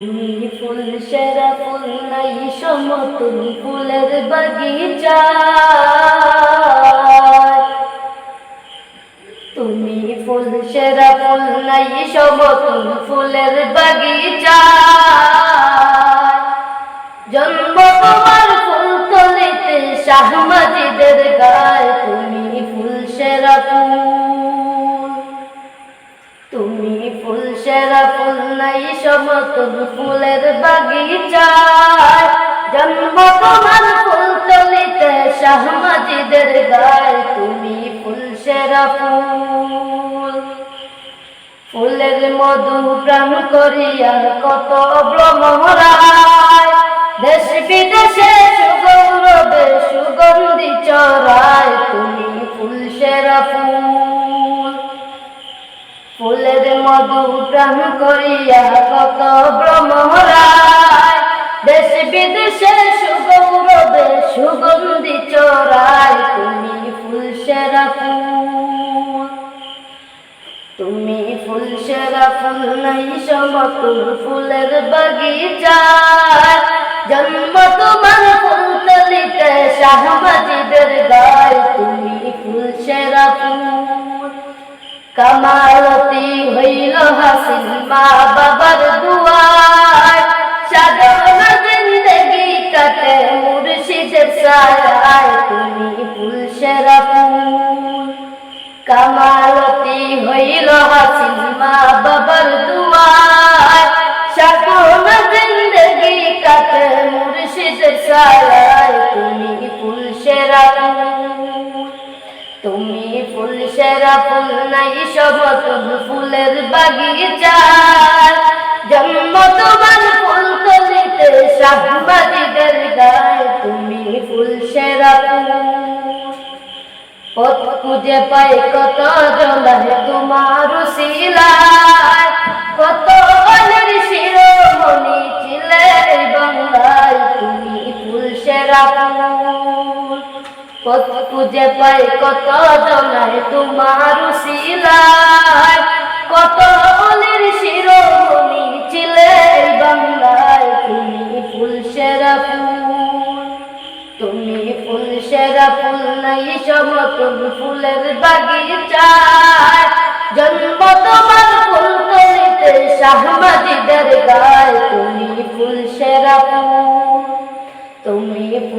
তুমি ফুল সেরা ফুল নাই সমতুল ফুলের বাগিচা তুমি ফুল সেরা ফুল নাই সমতুল ফুলের বাগিচা জন্ম তোমার ফুল তলিতে শাহমাজিদের নাই সমতুল ফুলের বাগিচায়। জন্ম তোমার ফুল তলিতে শাহমাজিদের গায় তুমি ফুল সেরা ফুল। ফুলের মধু প্রাণ করিয়া কত ভ্রমরায় দেশ বিদেশে সুগৌরবে সুগন্ধি চড়ায়, তুমি ফুল সেরা ফুল। ফুলের মধু করিয়া কত ভ্রমরায় দেশ বিদেশে সুগৌরবে, সুগন্ধি চড়ায় তুমি ফুল তুমি ফুল সেরা ফুল নাই সমতুল ফুলের বাগিচায়। জন্ম তোমার ফুল তলিতে শাহবাজিদের গায় তুমি ফুল সেরা ফুল। কামালতি হইল হাসিন মা বাবার দুয়ার। সাধনা জিন্দগি কাটে মুর্শিদের সারায় তুমি ফুল সেরা ফুল। কামালতি হইল হাসিন মা বাবার দুয়ার। সাধনা জিন্দগি কাটে মুর্শিদের সারায় তুমি ফুল সেরা ফুল। তুমি ফুল নাই ফুলের বাগিচার জন্ম তোমার ফুল তলিতে গায় তুমি ফুল সেরা পথ খুঁজে পাই কত জলায় তোমার শিলায় কত খুঁজে পাই কত জলায় তোমার শিলায়। কত অলের শিরোমণি ছিলে বাংলায়। তুমি ফুল সেরা ফুল, তুমি ফুল সেরা ফুল নাই সমতুল ফুলের বাগিচায়। জন্ম তোমার ফুল তলিতে শাহমাজিদের গায়।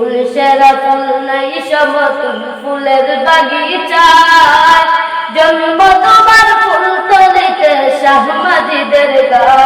ফুল সেরা ফুল নাই সমতুল ফুলের বাগিচায়। জন্ম তোমার ফুল তলিতে নিতে গায়। গা